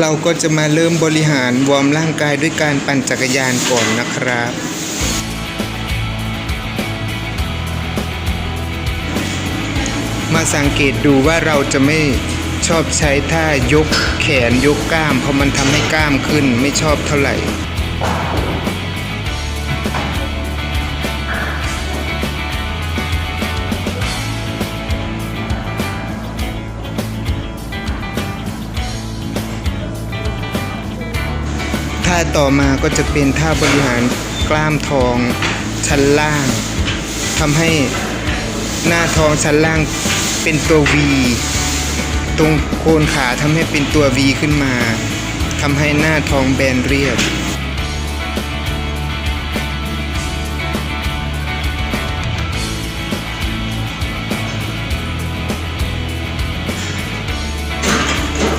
เราก็จะมาเริ่มบริหารวอร์มร่างกายด้วยการปั่นจักรยานก่อนนะครับ มาสังเกตดูว่าเราจะไม่ชอบใช้ท่ายกแขนยกกล้าม เพราะมันทำให้กล้ามขึ้นไม่ชอบเท่าไหร่ ท่าต่อมาก็จะเป็นท่าบริหารกล้ามท้องชั้นล่างทำให้หน้าท้องชั้นล่างเป็นตัว V ตรงโคนขาทำให้เป็นตัว V ขึ้นมาทำให้หน้าท้องแบนเรียบ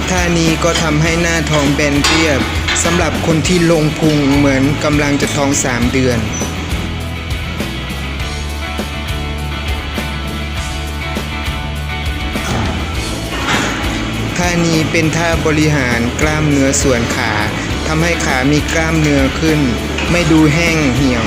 ท่านี้ก็ทำให้หน้าท้องแบนเรียบ สำหรับคนที่ลงพุงเหมือนกำลังจะท้อง 3 เดือน ท่านี้เป็นท่าบริหารกล้ามเนื้อส่วนขาทำให้ขามีกล้ามเนื้อขึ้น ไม่ดูแห้งเหี่ยว